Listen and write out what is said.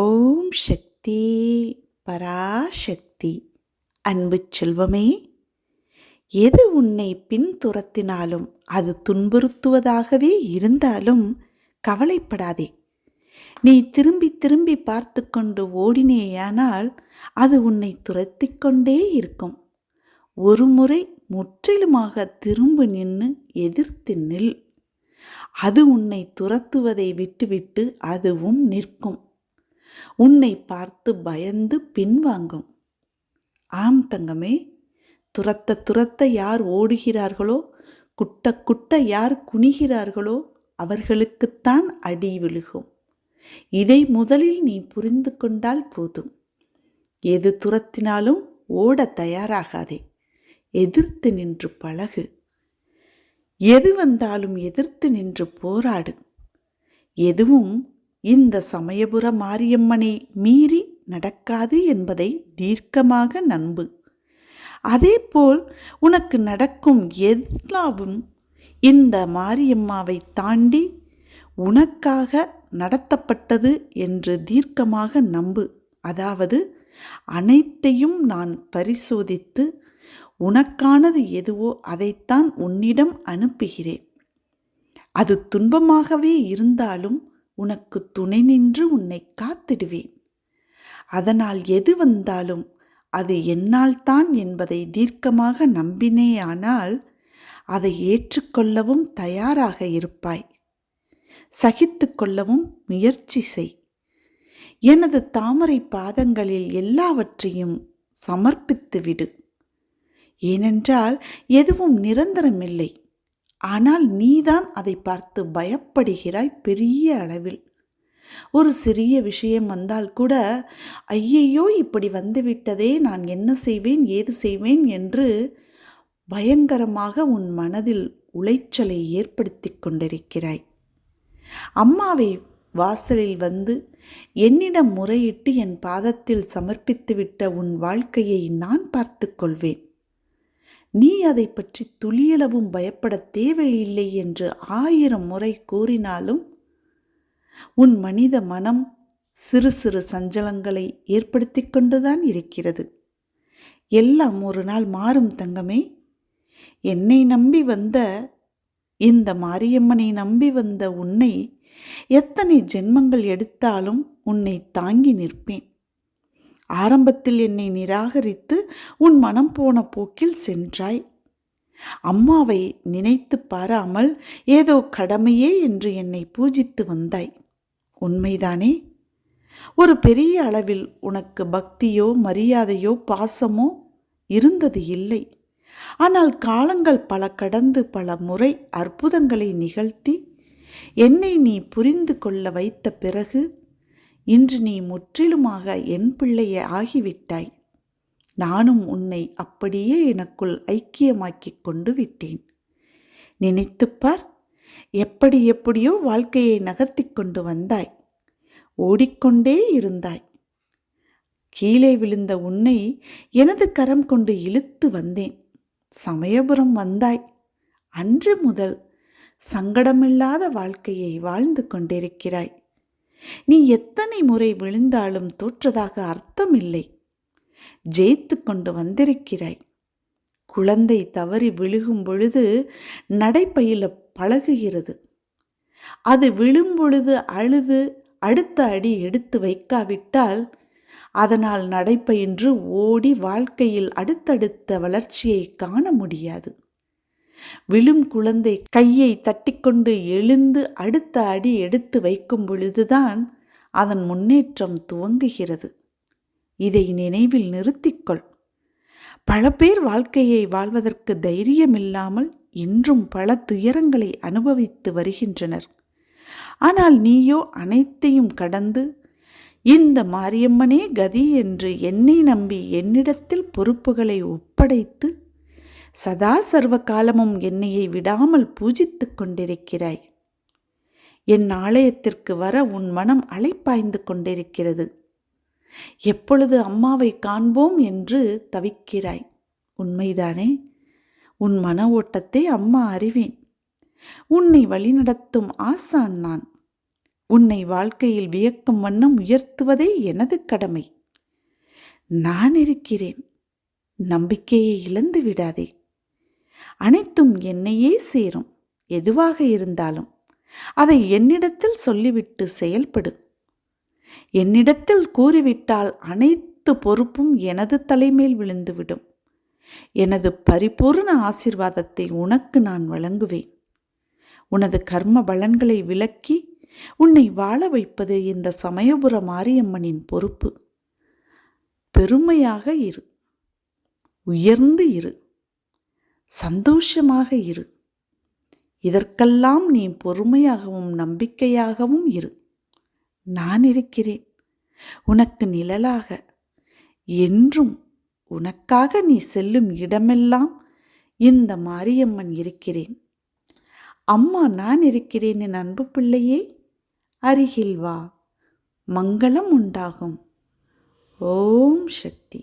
ஓம் சக்தி பராசக்தி. அன்பு செல்வமே எது உன்னை பின்துரத்தினாலும் அது துன்புறுத்துவதாகவே இருந்தாலும் கவலைப்படாதே. நீ திரும்பி திரும்பி பார்த்து கொண்டு ஓடினேயானால் அது உன்னை துரத்திக் கொண்டே இருக்கும். ஒரு முறை முற்றிலுமாக திரும்ப நின்று எதிர்த்து நில். அது உன்னை துரத்துவதை விட்டுவிட்டு அதுவும் நிற்கும். உன்னை பார்த்து பயந்து பின்வாங்கும். ஆம் தங்கமே துரத்த துரத்த யார் ஓடுகிறார்களோ குட்ட குட்ட யார் குனிகிறார்களோ அவர்களுக்குத்தான் அடி விழுகும். இதை முதலில் நீ புரிந்து கொண்டால் போதும். எது துரத்தினாலும் ஓட தயாராகாதே. எதிர்த்து நின்று பழகு. எது வந்தாலும் எதிர்த்து நின்று போராடு. எதுவும் இந்த சமயபுர மாரியம்மனை மீறி நடக்காது என்பதை தீர்க்கமாக நம்பு. அதேபோல் உனக்கு நடக்கும் எல்லாவும் இந்த மாரியம்மாவை தாண்டி உனக்காக நடத்தப்பட்டது என்று தீர்க்கமாக நம்பு. அதாவது அனைத்தையும் நான் பரிசோதித்து உனக்கானது எதுவோ அதைத்தான் உன்னிடம் அனுப்புகிறேன். அது துன்பமாகவே இருந்தாலும் உனக்கு துணை நின்று உன்னை காத்திடுவேன். அதனால் எது வந்தாலும் அது என்னால் தான் என்பதை தீர்க்கமாக நம்பினேயானால் அதை ஏற்றுக்கொள்ளவும் தயாராக இருப்பாய். சகித்து கொள்ளவும் முயற்சி செய். எனது தாமரை பாதங்களில் எல்லாவற்றையும் சமர்ப்பித்து விடு ஏனென்றால் எதுவும் நிரந்தரமில்லை. ஆனால் நீதான் அதை பார்த்து பயப்படுகிறாய் பெரிய அளவில். ஒரு சிறிய விஷயம் வந்தால் கூட ஐயையோ இப்படி வந்துவிட்டதே நான் என்ன செய்வேன் ஏது செய்வேன் என்று பயங்கரமாக உன் மனதில் உளைச்சலை ஏற்படுத்தி கொண்டிருக்கிறாய். அம்மாவை வாசலில் வந்து என்னிடம் முறையிட்டு என் பாதத்தில் சமர்ப்பித்துவிட்ட உன் வாழ்க்கையை நான் பார்த்து கொள்வேன். நீ அதை பற்றி துளியளவும் பயப்பட தேவையில்லை என்று ஆயிரம் முறை கூறினாலும் உன் மனித மனம் சிறு சிறு சஞ்சலங்களை ஏற்படுத்தி கொண்டுதான் இருக்கிறது. எல்லாம் ஒரு நாள் மாறும் தங்கமே. என்னை நம்பி வந்த இந்த மாரியம்மனை நம்பி வந்த உன்னை எத்தனை ஜென்மங்கள் எடுத்தாலும் உன்னை தாங்கி நிற்பேன். ஆரம்பத்தில் என்னை நிராகரித்து உன் மனம் போன போக்கில் சென்றாய். அம்மாவை நினைத்து பாராமல் ஏதோ கடமையே என்று என்னை பூஜித்து வந்தாய். உண்மைதானே? ஒரு பெரிய அளவில் உனக்கு பக்தியோ மரியாதையோ பாசமோ இருந்தது இல்லை. ஆனால் காலங்கள் பல கடந்து பல முறை அற்புதங்களை நிகழ்த்தி என்னை நீ புரிந்து கொள்ள வைத்த பிறகு இன்று நீ முற்றிலுமாக என் பிள்ளையே ஆகிவிட்டாய். நானும் உன்னை அப்படியே எனக்குள் ஐக்கியமாக்கிக் கொண்டு விட்டேன். நினைத்துப்பார் எப்படி எப்படியோ வாழ்க்கையை நகர்த்தி கொண்டு வந்தாய். ஓடிக்கொண்டே இருந்தாய். கீழே விழுந்த உன்னை எனது கரம் கொண்டு இழுத்து வந்தேன். சமயபுரம் வந்தாய். அன்று முதல் சங்கடமில்லாத வாழ்க்கையை வாழ்ந்து கொண்டிருக்கிறாய். நீ எத்தனை முறை விழுந்தாலும் தோற்றதாக அர்த்தமில்லை. ஜெயித்து கொண்டு வந்திருக்கிறாய். குழந்தை தவறி விழுகும் பொழுது நடைப்பயில பழகுகிறது. அது விழும் பொழுது அழுது அடுத்த அடி எடுத்து வைக்காவிட்டால் அதனால் நடைப்பயின்று ஓடி வாழ்க்கையில் அடுத்தடுத்த வளர்ச்சியை காண முடியாது. விழும் குழந்தை கையை தட்டிக்கொண்டு எழுந்து அடுத்த அடி எடுத்து வைக்கும் பொழுதுதான் அதன் முன்னேற்றம் துவங்குகிறது. இதை நினைவில் நிறுத்திக்கொள். பல பேர் வாழ்க்கையை வாழ்வதற்கு தைரியமில்லாமல் இன்றும் பல துயரங்களை அனுபவித்து வருகின்றனர். ஆனால் நீயோ அனைத்தையும் கடந்து இந்த மாரியம்மனே கதி என்று என்னை நம்பி என்னிடத்தில் பொறுப்புகளை ஒப்படைத்து சதா சர்வ காலமும் என்னையை விடாமல் பூஜித்து கொண்டிருக்கிறாய். என் ஆலயத்திற்கு வர உன் மனம் அலைப்பாய்ந்து கொண்டிருக்கிறது. எப்பொழுது அம்மாவை காண்போம் என்று தவிக்கிறாய். உண்மைதானே? உன் மன ஓட்டத்தை அம்மா அறிவேன். உன்னை வழிநடத்தும் ஆசான் நான். உன்னை வாழ்க்கையில் வியக்கும் வண்ணம் உயர்த்துவதே எனது கடமை. நான் இருக்கிறேன். நம்பிக்கையை இழந்து விடாதே. அனைத்தும் என்னையே சேரும் எதுவாக இருந்தாலும். அதை என்னிடத்தில் சொல்லிவிட்டு செயல்படு. என்னிடத்தில் கூறிவிட்டால் அனைத்து பொறுப்பும் எனது தலைமேல் விழுந்துவிடும். எனது பரிபூர்ண ஆசிர்வாதத்தை உனக்கு நான் வழங்குவேன். உனது கர்ம பலன்களை விலக்கி உன்னை வாழ வைப்பது இந்த சமயபுர மாரியம்மனின் பொறுப்பு. பெருமையாக இரு. உயர்ந்து இரு. சந்தோஷமாக இரு. இதற்கெல்லாம் நீ பொறுமையாகவும் நம்பிக்கையாகவும் இரு. நான் இருக்கிறேன். உனக்கு நிழலாக. என்றும் உனக்காக நீ செல்லும் இடமெல்லாம் இந்த மாரியம்மன் இருக்கிறேன். அம்மா நான் இருக்கிறேன் என் அன்பு பிள்ளையே அருகில் வா. மங்களம் உண்டாகும். ஓம் சக்தி.